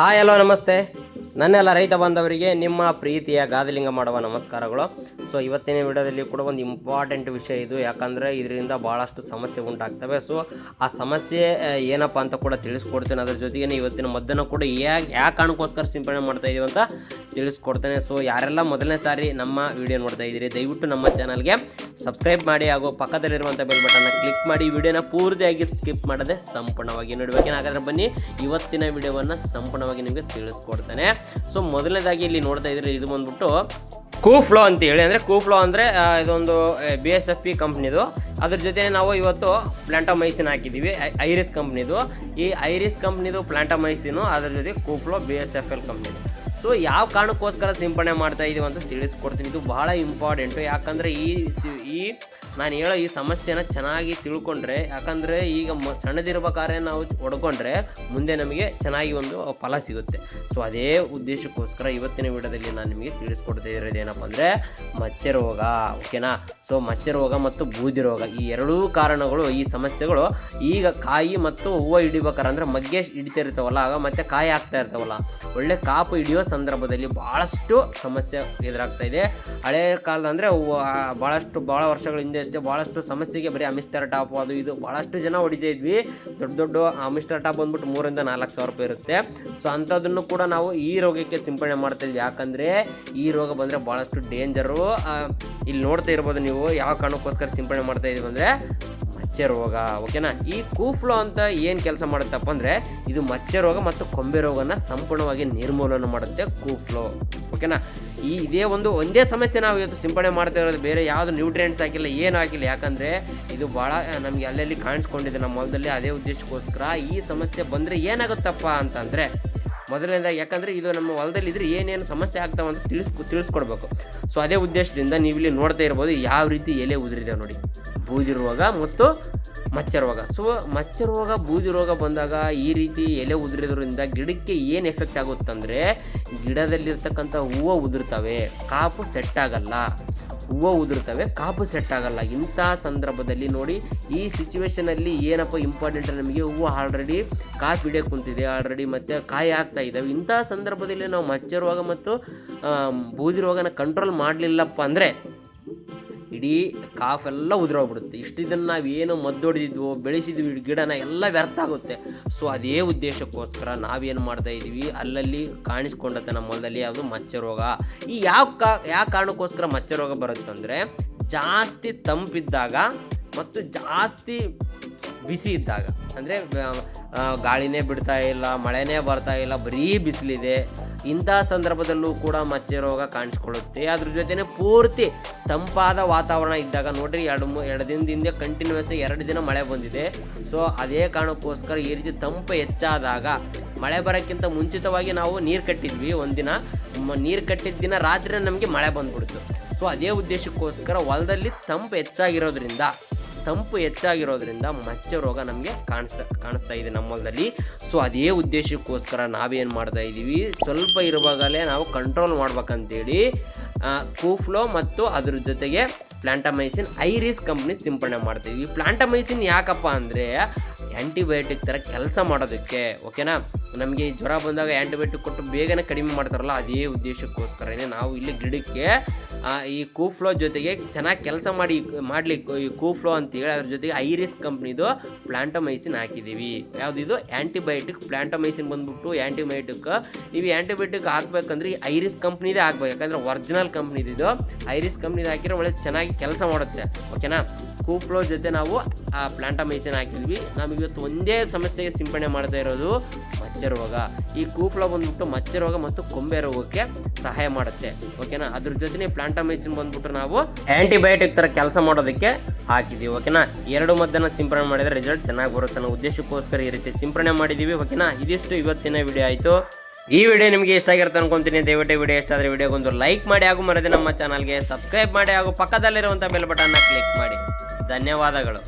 Hi hello ನಮಸ್ತೆ ನನ್ನೆಲ್ಲ ರೈತ ಬಾಂಧವರಿಗೆ ನಿಮ್ಮ ಪ್ರೀತಿಯ ಗಾದಲಿಂಗ ಮಾಡುವ ನಮಸ್ಕಾರಗಳು. ಸೊ ಇವತ್ತಿನ ವಿಡಿಯೋದಲ್ಲಿ ಕೂಡ ಒಂದು ಇಂಪಾರ್ಟೆಂಟ್ ವಿಷಯ ಇದು. ಯಾಕಂದರೆ ಇದರಿಂದ ಭಾಳಷ್ಟು ಸಮಸ್ಯೆ ಉಂಟಾಗ್ತವೆ. ಸೊ ಆ ಸಮಸ್ಯೆ ಏನಪ್ಪ ಅಂತ ಕೂಡ ತಿಳಿಸ್ಕೊಡ್ತೇನೆ. ಅದ್ರ ಜೊತೆಗೆ ಇವತ್ತಿನ ಮದ್ದನ್ನು ಕೂಡ ಯಾಕೆ ಯಾಕೆ ಕಾರಣಕ್ಕೋಸ್ಕರ ಸಿಂಪಡಣೆ ಮಾಡ್ತಾ ಇದೀವಿ ಅಂತ ತಿಳಿಸ್ಕೊಡ್ತೇನೆ. ಸೊ ಯಾರೆಲ್ಲ ಮೊದಲನೇ ಸಾರಿ ನಮ್ಮ ವಿಡಿಯೋ ನೋಡ್ತಾ ಇದ್ದೀರಿ, ದಯವಿಟ್ಟು ನಮ್ಮ ಚಾನಲ್ಗೆ ಸಬ್ಸ್ಕ್ರೈಬ್ ಮಾಡಿ ಹಾಗೂ ಪಕ್ಕದಲ್ಲಿರುವಂಥ ಬೆಲ್ ಬಟನ್ನ ಕ್ಲಿಕ್ ಮಾಡಿ. ವಿಡಿಯೋನ ಪೂರ್ತಿಯಾಗಿ ಸ್ಕಿಪ್ ಮಾಡದೆ ಸಂಪೂರ್ಣವಾಗಿ ನೋಡಬೇಕೇನಾಗಾದ್ರೆ ಬನ್ನಿ, ಇವತ್ತಿನ ವಿಡಿಯೋವನ್ನು ಸಂಪೂರ್ಣವಾಗಿ ನಿಮಗೆ ತಿಳಿಸ್ಕೊಡ್ತೇನೆ. ಸೊ ಮೊದಲನೇದಾಗಿ ಇಲ್ಲಿ ನೋಡ್ತಾ ಇದ್ರೆ, ಇದು ಬಂದ್ಬಿಟ್ಟು ಕೂಫ್ಲೋ ಅಂತ ಹೇಳಿ. ಅಂದರೆ ಕೂಫ್ಲೋ ಅಂದರೆ ಇದೊಂದು ಬಿ ಎಸ್ ಎಫ್ ಪಿ ಕಂಪ್ನಿದು ಅದ್ರ ಜೊತೆ ನಾವು ಇವತ್ತು ಪ್ಲ್ಯಾಂಟಮೈಸಿನ್ ಹಾಕಿದ್ದೀವಿ ಐರಿಸ್ ಕಂಪ್ನಿದು ಈ ಐರಿಸ್ ಕಂಪ್ನಿದು ಪ್ಲ್ಯಾಂಟಮೈಸಿನು ಅದ್ರ ಜೊತೆ ಕೂಫ್ಲೋ ಬಿ ಎಸ್ ಎಫ್ ಎಲ್ ಕಂಪ್ನಿದು ಸೊ ಯಾವ ಕಾರಣಕ್ಕೋಸ್ಕರ ಸಿಂಪಡಣೆ ಮಾಡ್ತಾ ಇದೀವಿ ಅಂತ ತಿಳಿಸ್ಕೊಡ್ತೀನಿ. ಇದು ಬಹಳ ಇಂಪಾರ್ಟೆಂಟು ಯಾಕಂದರೆ ಈ ಈ ನಾನು ಹೇಳೋ ಈ ಸಮಸ್ಯೆನ ಚೆನ್ನಾಗಿ ತಿಳ್ಕೊಂಡ್ರೆ, ಯಾಕಂದರೆ ಈಗ ಮ ಸಣ್ಣದಿರ್ಬೇಕಾದ್ರೆ ನಾವು ಹೊಡ್ಕೊಂಡ್ರೆ ಮುಂದೆ ನಮಗೆ ಚೆನ್ನಾಗಿ ಒಂದು ಫಲ ಸಿಗುತ್ತೆ. ಸೊ ಅದೇ ಉದ್ದೇಶಕ್ಕೋಸ್ಕರ ಇವತ್ತಿನ ವಿಡಿಯೋದಲ್ಲಿ ನಾನು ನಿಮಗೆ ತಿಳಿಸ್ಕೊಡ್ತಾ ಇರೋದು ಏನಪ್ಪ ಅಂದರೆ ಮಚ್ಚೆ ರೋಗ ಓಕೆನಾ ಸೊ ಮಚ್ಚೆ ರೋಗ ಮತ್ತು ಬೂದಿ ರೋಗ ಈ ಎರಡೂ ಕಾರಣಗಳು, ಈ ಸಮಸ್ಯೆಗಳು ಈಗ ಕಾಯಿ ಮತ್ತು ಹೂವು ಹಿಡಿಬೇಕಾರೆ ಅಂದರೆ ಮಗ್ಗೆ ಹಿಡಿತಿರ್ತಾವಲ್ಲ ಆಗ ಮತ್ತೆ ಕಾಯಿ ಆಗ್ತಾ ಇರ್ತಾವಲ್ಲ. ಒಳ್ಳೆ ಕಾಪು ಹಿಡಿಯೋ ಸಂದರ್ಭದಲ್ಲಿ ಭಾಳಷ್ಟು ಸಮಸ್ಯೆ ಎದುರಾಗ್ತಾ ಇದೆ. ಹಳೆಯ ಕಾಲದ ಅಂದರೆ ಭಾಳಷ್ಟು ಭಾಳ ವರ್ಷಗಳ ಹಿಂದೆ ಅಷ್ಟೇ ಭಾಳಷ್ಟು ಸಮಸ್ಯೆಗೆ ಬರೀ ಅಮಿಸ್ಟರ್ ಟಾಪ್ ಅದು ಇದು ಭಾಳಷ್ಟು ಜನ ಹೊಡಿತಾ ಇದ್ವಿ. ದೊಡ್ಡ ದೊಡ್ಡ ಅಮಿಸ್ಟರ್ ಟಾಪ್ ಬಂದ್ಬಿಟ್ಟು ಮೂರಿಂದ ನಾಲ್ಕು ಸಾವಿರ ರೂಪಾಯಿ ಇರುತ್ತೆ. ಸೊ ಅಂಥದ್ದನ್ನು ಕೂಡ ನಾವು ಈ ರೋಗಕ್ಕೆ ಸಿಂಪಡಣೆ ಮಾಡ್ತಾ ಇದ್ವಿ. ಯಾಕಂದರೆ ಈ ರೋಗ ಬಂದರೆ ಭಾಳಷ್ಟು ಡೇಂಜರು ಇಲ್ಲಿ ನೋಡ್ತಾ ಇರ್ಬೋದು ನೀವು ಯಾವ ಕಾರಣಕ್ಕೋಸ್ಕರ ಸಿಂಪಡಣೆ ಮಾಡ್ತಾ ಇದೀವಿ ಅಂದರೆ ಮಚ್ಚೆ ರೋಗ ಓಕೆನಾ ಈ ಕೂಫ್ಲೋ ಅಂತ ಏನು ಕೆಲಸ ಮಾಡುತ್ತಪ್ಪ ಅಂದರೆ, ಇದು ಮಚ್ಚೆ ರೋಗ ಮತ್ತು ಕೊಂಬೆ ರೋಗನ ಸಂಪೂರ್ಣವಾಗಿ ನಿರ್ಮೂಲನೆ ಮಾಡುತ್ತೆ ಕೂಫ್ಲೋ ಓಕೆನಾ ಈ ಇದೇ ಒಂದು, ಒಂದೇ ಸಮಸ್ಯೆ ನಾವು ಇವತ್ತು ಸಿಂಪಡಣೆ ಮಾಡ್ತಾ ಇರೋದು. ಬೇರೆ ಯಾವುದು ನ್ಯೂಟ್ರಿಯೆಂಟ್ಸ್ ಹಾಕಿಲ್ಲ, ಏನು ಹಾಕಿಲ್ಲ. ಯಾಕಂದರೆ, ಇದು ಭಾಳ ನಮಗೆ ಅಲ್ಲಲ್ಲಿ ಕಾಣಿಸ್ಕೊಂಡಿದೆ ನಮ್ಮ ಹೊಲದಲ್ಲಿ ಅದೇ ಉದ್ದೇಶಕ್ಕೋಸ್ಕರ ಈ ಸಮಸ್ಯೆ ಬಂದರೆ ಏನಾಗುತ್ತಪ್ಪ ಅಂತಂದರೆ ಮೊದಲನೇದಾಗಿ ಯಾಕಂದರೆ ಇದು ನಮ್ಮ ಹೊಲದಲ್ಲಿ ಇದ್ರೆ ಏನೇನು ಸಮಸ್ಯೆ ಆಗ್ತಾವೆ ಅಂತ ತಿಳಿಸ್, ತಿಳಿಸ್ಕೊಡ್ಬೇಕು. ಸೊ ಅದೇ ಉದ್ದೇಶದಿಂದ ನೀವು ಇಲ್ಲಿ ನೋಡ್ತಾ ಇರ್ಬೋದು, ಯಾವ ರೀತಿ ಎಲೆ ಉದುರಿದೆ ನೋಡಿ. ಬೂದಿ ರೋಗ ಮತ್ತು ಮಚ್ಚ ರೋಗ ಸೊ ಮಚ್ಚ ರೋಗ ಬೂದಿ ರೋಗ ಬಂದಾಗ ಈ ರೀತಿ ಎಲೆ ಉದುರಿದ್ರಿಂದ ಗಿಡಕ್ಕೆ ಏನು ಎಫೆಕ್ಟ್ ಆಗುತ್ತಂದರೆ ಗಿಡದಲ್ಲಿರ್ತಕ್ಕಂಥ ಹೂವು ಉದುರ್ತವೆ, ಕಾಪು ಸೆಟ್ ಆಗಲ್ಲ. ಹೂವು ಉದುರ್ತವೆ, ಕಾಪು ಸೆಟ್ ಆಗಲ್ಲ. ಇಂಥ ಸಂದರ್ಭದಲ್ಲಿ ನೋಡಿ ಈ ಸಿಚುವೇಶನಲ್ಲಿ ಏನಪ್ಪ ಇಂಪಾರ್ಟೆಂಟ್ ನಮಗೆ ಹೂವು ಆಲ್ರೆಡಿ ಕಾಫಿ ಹಿಡಿಯೋಕೆ ಕುಂತಿದೆ ಆಲ್ರೆಡಿ ಮತ್ತು ಕಾಯಿ ಆಗ್ತಾ ಇದ್ದಾವೆ ಇಂಥ ಸಂದರ್ಭದಲ್ಲಿ ನಾವು ಮಚ್ಚ ರೋಗ ಮತ್ತು ಬೂದಿ ರೋಗನ ಕಂಟ್ರೋಲ್ ಮಾಡಲಿಲ್ಲಪ್ಪ ಅಂದರೆ ಇಡೀ ಕಾಫೆಲ್ಲ ಉದುರೋಗ್ಬಿಡುತ್ತೆ. ಇಷ್ಟಿದನ್ನು ನಾವು ಏನು ಮದ್ದೊಡೆದಿದ್ವು ಬೆಳೆಸಿದ್ವಿ ಗಿಡನ ಎಲ್ಲ ವ್ಯರ್ಥ ಆಗುತ್ತೆ ಸೊ ಅದೇ ಉದ್ದೇಶಕ್ಕೋಸ್ಕರ ನಾವೇನು ಮಾಡ್ತಾ ಇದ್ದೀವಿ, ಅಲ್ಲಲ್ಲಿ ಕಾಣಿಸ್ಕೊಂಡತ್ತೆ ನಮ್ಮ ಹೊಲದಲ್ಲಿ ಯಾವುದು ಮಚ್ಚ ರೋಗ. ಈ ಯಾವ ಕಾ, ಯಾವ ಕಾರಣಕ್ಕೋಸ್ಕರ ಮಚ್ಚ ರೋಗ ಬರುತ್ತಂದರೆ, ಜಾಸ್ತಿ ತಂಪಿದ್ದಾಗ ಮತ್ತು ಜಾಸ್ತಿ ಬಿಸಿ ಇದ್ದಾಗ. ಅಂದರೆ ಗಾಳಿನೇ ಬಿಡ್ತಾ ಇಲ್ಲ, ಮಳೆನೇ ಬರ್ತಾ ಇಲ್ಲ, ಬರೀ ಬಿಸಿಲಿದೆ. ಇಂಥ ಸಂದರ್ಭದಲ್ಲೂ ಕೂಡ ಮಚ್ಚೆ ರೋಗ ಕಾಣಿಸ್ಕೊಳ್ಳುತ್ತೆ. ಅದ್ರ ಜೊತೆನೆ ಪೂರ್ತಿ ತಂಪಾದ ವಾತಾವರಣ ಇದ್ದಾಗ ನೋಡ್ರಿ ಎರಡು ಎರಡು ದಿನದ ಹಿಂದೆ ಕಂಟಿನ್ಯೂಸ್ ಎರಡು ದಿನ ಮಳೆ ಬಂದಿದೆ. ಸೊ ಅದೇ ಕಾರಣಕ್ಕೋಸ್ಕರ ಈ ರೀತಿ ತಂಪು ಹೆಚ್ಚಾದಾಗ ಮಳೆ ಬರೋಕ್ಕಿಂತ ಮುಂಚಿತವಾಗಿ ನಾವು ನೀರು ಕಟ್ಟಿದ್ವಿ. ಒಂದಿನ ನೀರು ಕಟ್ಟಿದ ದಿನ ರಾತ್ರಿ ನಮಗೆ ಮಳೆ ಬಂದ್ಬಿಡ್ತು. ಸೊ ಅದೇ ಉದ್ದೇಶಕ್ಕೋಸ್ಕರ ಹೊಲದಲ್ಲಿ ತಂಪು ಹೆಚ್ಚಾಗಿರೋದ್ರಿಂದ ತಂಪು ಹೆಚ್ಚಾಗಿರೋದ್ರಿಂದ ಮಚ್ಚ ರೋಗ ನಮಗೆ ಕಾಣಿಸ್ತಾ ಕಾಣಿಸ್ತಾ ಇದೆ ನಮ್ಮ ಹೊಲದಲ್ಲಿ. ಸೊ ಅದೇ ಉದ್ದೇಶಕ್ಕೋಸ್ಕರ ನಾವೇನು ಮಾಡ್ತಾ ಇದ್ದೀವಿ? ಸ್ವಲ್ಪ ಇರುವಾಗಲೇ ನಾವು ಕಂಟ್ರೋಲ್ ಮಾಡ್ಬೇಕಂತೇಳಿ ಕೂಫ್ಲೋ ಮತ್ತು ಅದ್ರ ಜೊತೆಗೆ ಪ್ಲಾಂಟಮೈಸಿನ್ ಐರಿಸ್ ಕಂಪ್ನಿ ಸಿಂಪಡಣೆ ಮಾಡ್ತೀವಿ ಪ್ಲಾಂಟಮೈಸಿನ್ ಯಾಕಪ್ಪ ಅಂದರೆ ಆ್ಯಂಟಿಬಯೋಟಿಕ್ ಥರ ಕೆಲಸ ಮಾಡೋದಕ್ಕೆ ಓಕೆನಾ ನಮಗೆ ಜ್ವರ ಬಂದಾಗ ಆ್ಯಂಟಿಬಯೋಟಿಕ್ ಕೊಟ್ಟು ಬೇಗನೆ ಕಡಿಮೆ ಮಾಡ್ತಾರಲ್ಲ, ಅದೇ ಉದ್ದೇಶಕ್ಕೋಸ್ಕರನೇ ನಾವು ಇಲ್ಲಿ ಗಿಡಕ್ಕೆ ಈ ಕೂಫ್ಲೋ ಜೊತೆಗೆ ಚೆನ್ನಾಗಿ ಕೆಲಸ ಮಾಡಿ ಮಾಡಲಿಕ್ಕೆ ಈ ಕೂಫ್ಲೋ ಅಂತೇಳಿ ಅದ್ರ ಜೊತೆಗೆ ಐರಿಸ್ ಕಂಪ್ನಿದು ಪ್ಲಾಂಟೊಮೈಸಿನ್ ಹಾಕಿದ್ದೀವಿ ಯಾವುದಿದು? ಆ್ಯಂಟಿಬಯೋಟಿಕ್ ಪ್ಲಾಂಟೋಮೈಸಿನ್ ಬಂದ್ಬಿಟ್ಟು ಆ್ಯಂಟಿಬಯೋಟಿಕ್ ನೀವು ಆ್ಯಂಟಿಬಯೋಟಿಕ್ ಹಾಕ್ಬೇಕಂದ್ರೆ ಈ ಐರಿಸ್ ಕಂಪ್ನಿದೇ ಹಾಕ್ಬೇಕು. ಯಾಕಂದರೆ ಒರ್ಜಿನಲ್ ಕಂಪ್ನಿದು ಐರಿಸ್ ಕಂಪ್ನಿದು ಹಾಕಿದ್ರೆ ಒಳ್ಳೆ ಚೆನ್ನಾಗಿ ಕೆಲಸ ಮಾಡುತ್ತೆ. ಓಕೆನಾ ಕೂಫ್ಲೋ ಜೊತೆ ನಾವು ಆ ಪ್ಲಾಂಟಮೈಸಿನ್ ಹಾಕಿದ್ವಿ. ನಮಗಿವತ್ತು ಒಂದೇ ಸಮಸ್ಯೆಗೆ ಸಿಂಪಡಣೆ ಮಾಡ್ತಾ ಇರೋದು ಮಚ್ಚೆ ರೋಗ. ಈ ಕೂಫ್ಲೋ ಬಂದ್ಬಿಟ್ಟು ಮಚ್ಚೆ ರೋಗ ಮತ್ತು ಕೊಂಬೆ ರೋಗಕ್ಕೆ ಸಹಾಯ ಮಾಡುತ್ತೆ. ಓಕೆನಾ? ಅದ್ರ ಜೊತೆ ಪ್ಲಾಂಟಮೈಸಿನ್ ಬಂದ್ಬಿಟ್ಟು ನಾವು ಆ್ಯಂಟಿಬಯೋಟಿಕ್ ಥರ ಕೆಲಸ ಮಾಡೋದಕ್ಕೆ ಹಾಕಿದ್ದೀವಿ. ಓಕೆನಾ? ಎರಡು ಮದ್ದನ್ನು ಸಿಂಪಡಣೆ ಮಾಡಿದರೆ ರಿಸಲ್ಟ್ ಚೆನ್ನಾಗಿ ಬರುತ್ತೆ ಅನ್ನೋ ಉದ್ದೇಶಕ್ಕೋಸ್ಕರ ಈ ರೀತಿ ಸಿಂಪಡಣೆ ಮಾಡಿದ್ದೀವಿ. ಓಕೆನಾ? ಇದಿಷ್ಟು ಇವತ್ತಿನ ವಿಡಿಯೋ ಆಯಿತು. ಈ ವಿಡಿಯೋ ನಿಮಗೆ ಇಷ್ಟ ಆಗಿರುತ್ತೆ ಅನ್ಕೊಂತೀನಿ. ದಯವಿಟ್ಟು ವಿಡಿಯೋ ಇಷ್ಟ ಆದರೆ ವಿಡಿಯೋಗೊಂದು ಲೈಕ್ ಮಾಡಿ ಹಾಗೂ ಮರದೆ ನಮ್ಮ ಚಾನಲ್ಗೆ ಸಬ್ಸ್ಕ್ರೈಬ್ ಮಾಡಿ ಹಾಗೂ ಪಕ್ಕದಲ್ಲಿರುವಂಥ ಬೆಲ್ ಬಟನ್ನ ಕ್ಲಿಕ್ ಮಾಡಿ. ಧನ್ಯವಾದಗಳು.